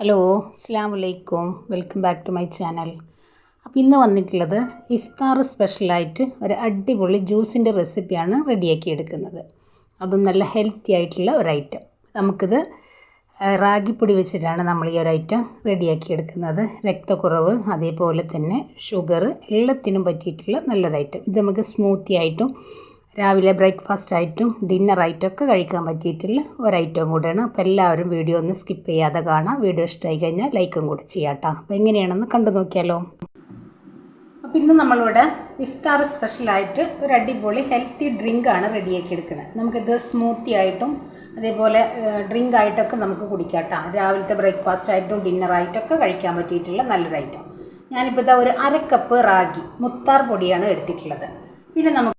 Hello അസ്സാം വലൈക്കും welcome back to my channel. അപ്പോൾ ഇന്ന് വന്നിട്ടുള്ളത് ഇഫ്താർ സ്പെഷ്യലായിട്ട് ഒരു അടിപൊളി ജ്യൂസിന്റെ റെസിപ്പിയാണ് റെഡിയാക്കി എടുക്കുന്നത്. അതും നല്ല ഹെൽത്തി ആയിട്ടുള്ള ഒരു ഐറ്റം. നമുക്കിത് റാഗിപ്പൊടി വെച്ചിട്ടാണ് നമ്മൾ ഈ ഒരു ഐറ്റം റെഡിയാക്കി എടുക്കുന്നത്. രക്തക്കുറവ് അതേപോലെ തന്നെ ഷുഗർ എല്ലാത്തിനും പറ്റിയിട്ടുള്ള നല്ലൊരു ഐറ്റം. ഇത് നമുക്ക് സ്മൂത്തി ആയിട്ടും രാവിലെ ബ്രേക്ക്ഫാസ്റ്റ് ആയിട്ടും ഡിന്നർ ആയിട്ടും ഒക്കെ കഴിക്കാൻ പറ്റിയിട്ടുള്ള ഒരൈറ്റവും കൂടെയാണ്. അപ്പോൾ എല്ലാവരും വീഡിയോ ഒന്ന് സ്കിപ്പ് ചെയ്യാതെ കാണാം. വീഡിയോ ഇഷ്ടമായി കഴിഞ്ഞാൽ ലൈക്കും കൂടെ ചെയ്യാട്ടോ അപ്പോൾ എങ്ങനെയാണെന്ന് കണ്ടു നോക്കിയാലോ? അപ്പോൾ ഇന്ന് നമ്മളിവിടെ ഇഫ്താർ സ്പെഷ്യലായിട്ട് ഒരു അടിപൊളി ഹെൽത്തി ഡ്രിങ്കാണ് റെഡിയാക്കി എടുക്കുന്നത് നമുക്കിത് സ്മൂത്തി ആയിട്ടും അതേപോലെ ഡ്രിങ്ക് ആയിട്ടൊക്കെ നമുക്ക് കുടിക്കാട്ടോ രാവിലത്തെ ബ്രേക്ക്ഫാസ്റ്റ് ആയിട്ടും ഡിന്നർ ആയിട്ടൊക്കെ കഴിക്കാൻ പറ്റിയിട്ടുള്ള നല്ലൊരു ഐറ്റം ഞാനിപ്പോൾ ഇതാ ഒരു അര കപ്പ് റാഗി മുത്താർ പൊടിയാണ് എടുത്തിട്ടുള്ളത്. പിന്നെ നമുക്ക്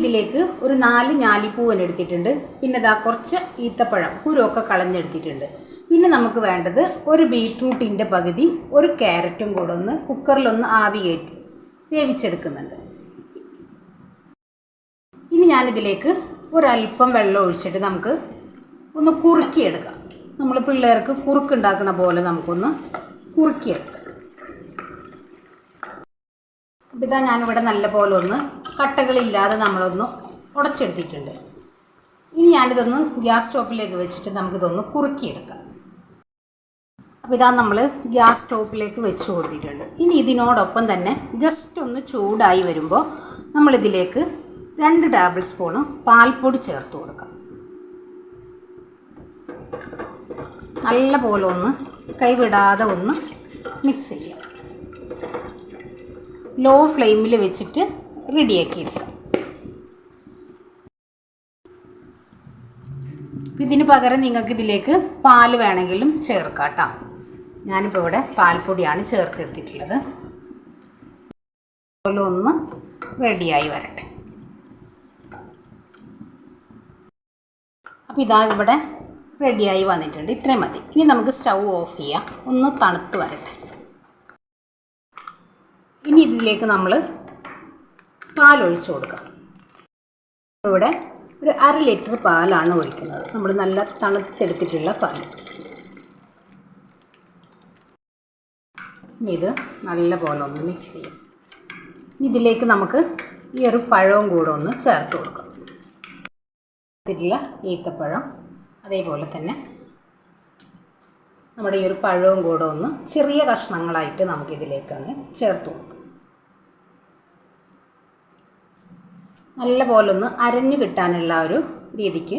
ഇതിലേക്ക് ഒരു നാല് ഞാലിപ്പൂവൻ എടുത്തിട്ടുണ്ട്. പിന്നെ ഇതാ കുറച്ച് ഈത്തപ്പഴം കുരുവൊക്കെ കളഞ്ഞെടുത്തിട്ടുണ്ട്. പിന്നെ നമുക്ക് വേണ്ടത് ഒരു ബീട്രൂട്ടിന്റെ പകുതി ഒരു ക്യാരറ്റും കൂടെ ഒന്ന് കുക്കറിലൊന്ന് ആവി കയറ്റി വേവിച്ചെടുക്കുന്നുണ്ട്. ഇനി ഞാനിതിലേക്ക് ഒരല്പം വെള്ളം ഒഴിച്ചിട്ട് നമുക്ക് ഒന്ന് കുറുക്കിയെടുക്കാം. നമ്മൾ പിള്ളേർക്ക് കുറുക്കുണ്ടാക്കുന്ന പോലെ നമുക്കൊന്ന് കുറുക്കിയെടുക്കാം. ഇതാ ഞാനിവിടെ നല്ല പോലെ ഒന്ന് കട്ടകളില്ലാതെ നമ്മളൊന്ന് ഉടച്ചെടുത്തിട്ടുണ്ട്. ഇനി ഞാനിതൊന്ന് ഗ്യാസ് സ്റ്റോപ്പിലേക്ക് വെച്ചിട്ട് നമുക്കിതൊന്ന് കുറുക്കിയെടുക്കാം. അപ്പോൾ ഇതാ നമ്മൾ ഗ്യാസ് സ്റ്റോപ്പിലേക്ക് വെച്ച് കൊടുത്തിട്ടുണ്ട്. ഇനി ഇതിനോടൊപ്പം തന്നെ ജസ്റ്റ് ഒന്ന് ചൂടായി വരുമ്പോൾ നമ്മളിതിലേക്ക് രണ്ട് ടേബിൾ സ്പൂണ് പാൽപ്പൊടി ചേർത്ത് കൊടുക്കാം. നല്ല പോലെ ഒന്ന് കൈവിടാതെ ഒന്ന് മിക്സ് ചെയ്യാം. ലോ ഫ്ലെയിമിൽ വെച്ചിട്ട് റെഡിയാക്കി എടുക്കാം. ഇതിന് പകരം നിങ്ങൾക്ക് ഇതിലേക്ക് പാൽ വേണമെങ്കിലും ചേർക്കാം കേട്ടോ ഞാനിപ്പോൾ ഇവിടെ പാൽപ്പൊടിയാണ് ചേർത്തെടുത്തിട്ടുള്ളത്. അതുപോലെ ഒന്ന് റെഡിയായി വരട്ടെ. അപ്പോൾ ഇതാ ഇവിടെ റെഡിയായി വന്നിട്ടുണ്ട്. ഇത്രയും മതി. ഇനി നമുക്ക് സ്റ്റൗ ഓഫ് ചെയ്യാം. ഒന്ന് തണുത്ത് വരട്ടെ. ഇനി ഇതിലേക്ക് നമ്മൾ പാലൊഴിച്ച് കൊടുക്കാം. ഇവിടെ ഒരു അര ലിറ്റർ പാലാണ് ഒഴിക്കുന്നത്. നമ്മൾ നല്ല തണുത്തെടുത്തിട്ടുള്ള പാൽ ഇത് നല്ല പോലെ ഒന്ന് മിക്സ് ചെയ്യാം. ഇതിലേക്ക് നമുക്ക് ഈ ഒരു പഴവും കൂടെ ഒന്ന് ചേർത്ത് കൊടുക്കാം. എടുത്തിട്ടുള്ള ഈത്തപ്പഴം അതേപോലെ തന്നെ നമ്മുടെ ഈ ഒരു പഴവും കൂടെ ഒന്ന് ചെറിയ കഷ്ണങ്ങളായിട്ട് നമുക്കിതിലേക്ക് അങ്ങ് ചേർത്ത് കൊടുക്കാം. നല്ല പോലെ ഒന്ന് അരഞ്ഞു കിട്ടാനുള്ള ഒരു രീതിക്ക്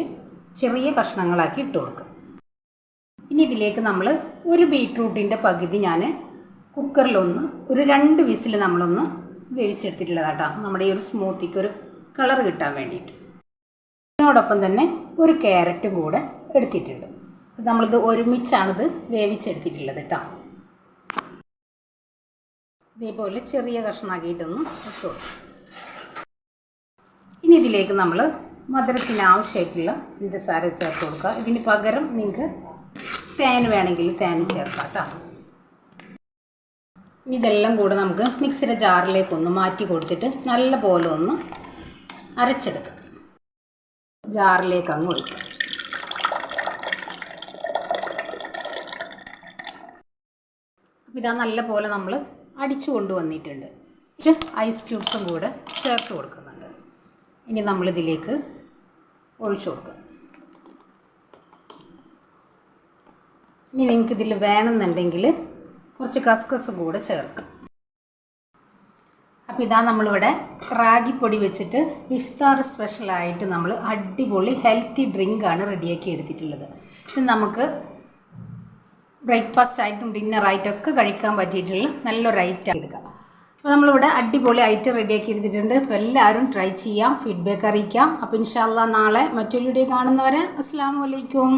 ചെറിയ കഷ്ണങ്ങളാക്കി ഇട്ട് കൊടുക്കുക. ഇനി ഇതിലേക്ക് നമ്മൾ ഒരു ബീട്രൂട്ടിന്റെ പകുതി ഞാൻ കുക്കറിലൊന്ന് ഒരു രണ്ട് വിസിൽ നമ്മളൊന്ന് വേവിച്ചെടുത്തിട്ടുള്ളതാട്ടോ. നമ്മുടെ ഈ ഒരു സ്മൂത്തിക്ക് ഒരു കളർ കിട്ടാൻ വേണ്ടിയിട്ട്. ഇതിനോടൊപ്പം തന്നെ ഒരു ക്യാരറ്റും കൂടെ എടുത്തിട്ടുണ്ട്. നമ്മളിത് ഒരുമിച്ചാണിത് വേവിച്ചെടുത്തിട്ടുള്ളത് കേട്ടോ ഇതേപോലെ ചെറിയ കഷ്ണമാക്കിയിട്ടൊന്ന് കൊടുക്കും ഇനി ഇതിലേക്ക് നമ്മൾ മധുരത്തിന് ആവശ്യമായിട്ടുള്ള പഞ്ചസാര ചേർത്ത് കൊടുക്കുക. ഇതിന് പകരം നിങ്ങൾക്ക് തേൻ വേണമെങ്കിൽ തേൻ ചേർക്കാം ഇതെല്ലാം കൂടെ നമുക്ക് മിക്സിയുടെ ജാറിലേക്ക് ഒന്ന് മാറ്റി കൊടുത്തിട്ട് നല്ല പോലെ ഒന്ന് അരച്ചെടുക്കുക ജാറിലേക്ക് അങ്ങ് ഒഴിക്കാം. അപ്പോൾ ഇതാ നല്ല പോലെ നമ്മൾ അടിച്ചു കൊണ്ടുവന്നിട്ടുണ്ട്. ഐസ് ക്യൂബ്സും കൂടെ ചേർത്ത് കൊടുക്കുന്നുണ്ട്. ഇനി നമ്മളിതിലേക്ക് ഒഴിച്ചു കൊടുക്കുക. ഇനി നിങ്ങൾക്ക് ഇതിൽ വേണമെന്നുണ്ടെങ്കിൽ കുറച്ച് കസ്കസ് കൂടെ ചേർക്കാം. അപ്പോൾ ഇതാ നമ്മളിവിടെ റാഗിപ്പൊടി വെച്ചിട്ട് ഇഫ്താർ സ്പെഷ്യലായിട്ട് നമ്മൾ അടിപൊളി ഹെൽത്തി ഡ്രിങ്കാണ് റെഡിയാക്കി എടുത്തിട്ടുള്ളത്. ഇത് നമുക്ക് ബ്രേക്ക്ഫാസ്റ്റ് ആയിട്ടും ഡിന്നറായിട്ടും ഒക്കെ കഴിക്കാൻ പറ്റിയിട്ടുള്ള നല്ലൊരു ഐറ്റം എടുക്കാം. അപ്പോൾ നമ്മളിവിടെ അടിപൊളി ഐറ്റം റെഡിയാക്കി എടുത്തിട്ടുണ്ട്. അപ്പോൾ എല്ലാവരും ട്രൈ ചെയ്യാം ഫീഡ്ബാക്ക് അറിയിക്കാം. അപ്പോൾ ഇൻഷാല്ല നാളെ മറ്റൊരു വീഡിയോ കാണുന്നവരെ അസ്സാം വലൈക്കും